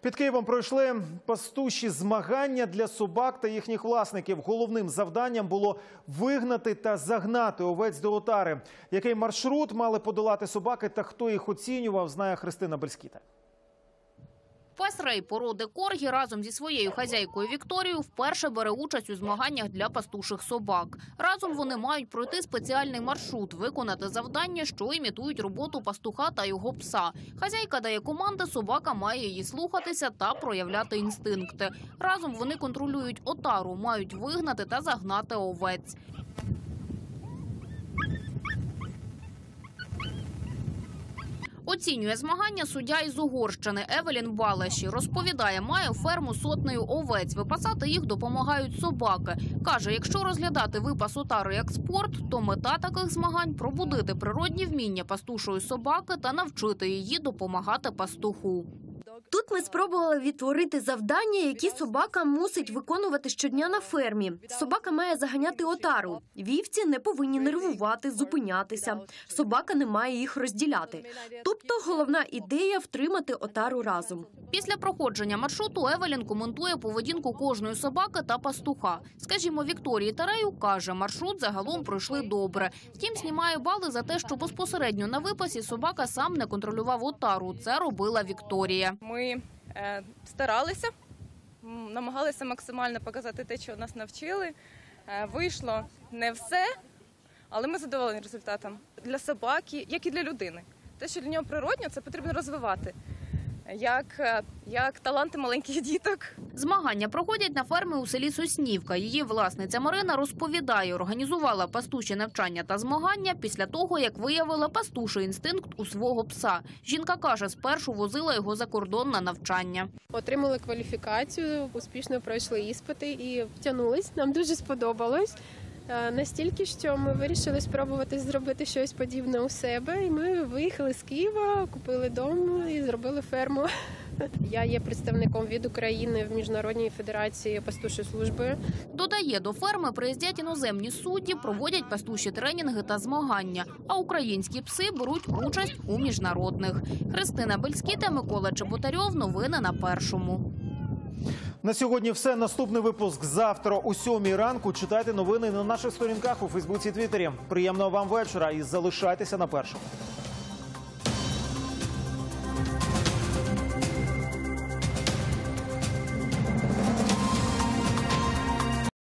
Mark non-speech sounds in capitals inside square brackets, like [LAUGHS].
Під Києвом пройшли пастуші змагання для собак та їхніх власників. Головним завданням було вигнати та загнати овець до отари. Який маршрут мали подолати собаки та хто їх оцінював, знає Христина Бельскіта. Пес Рей породи Коргі разом зі своєю хазяйкою Вікторією вперше бере участь у змаганнях для пастуших собак. Разом вони мають пройти спеціальний маршрут, виконати завдання, що імітують роботу пастуха та його пса. Хазяйка дає команди, собака має її слухатися та проявляти інстинкти. Разом вони контролюють отару, мають вигнати та загнати овець. Оцінює змагання суддя із Угорщини Евелін Балеші. Розповідає, має ферму сотнею овець. Випасати їх допомагають собаки. Каже, якщо розглядати випас отари як спорт, то мета таких змагань пробудити природні вміння пастушої собаки та навчити її допомагати пастуху. Тут ми спробували відтворити завдання, які собака мусить виконувати щодня на фермі. Собака має заганяти отару. Вівці не повинні нервувати, зупинятися. Собака не має їх розділяти. Тобто головна ідея втримати отару разом. Після проходження маршруту Евелін коментує поведінку кожної собаки та пастуха. Скажімо, Вікторії Тарею каже, маршрут загалом пройшли добре. Втім, знімає бали за те, що безпосередньо на випасі собака сам не контролював отару. Це робила Вікторія. Ми е, старалися, намагалися максимально показати те, що нас навчили. Е, вийшло не все, але ми задоволені результатом. Для собаки, як і для людини. Те, що для нього природньо, це потрібно розвивати. Як, е, як таланти маленьких діток. Змагання проходять на фермі у селі Соснівка. Її власниця Марина розповідає, організувала пастуші навчання та змагання після того, як виявила пастуший інстинкт у свого пса. Жінка каже, спершу возила його за кордон на навчання. Отримали кваліфікацію, успішно пройшли іспити і втягнулись. Нам дуже сподобалось. Е, Настільки, що ми вирішили спробувати зробити щось подібне у себе. І ми виїхали з Києва, купили дом і зробили ферму. [LAUGHS] Я є представником від України в міжнародній федерації пастушої служби. Додає, до ферми приїздять іноземні судді, проводять пастуші тренінги та змагання. А українські пси беруть участь у міжнародних. Христина Бельськіта, Микола Чеботарьов. Новини на першому. На сьогодні все. Наступний випуск завтра о сьомій ранку. Читайте новини на наших сторінках у Фейсбуці і Твіттері. Приємного вам вечора і залишайтеся на першому.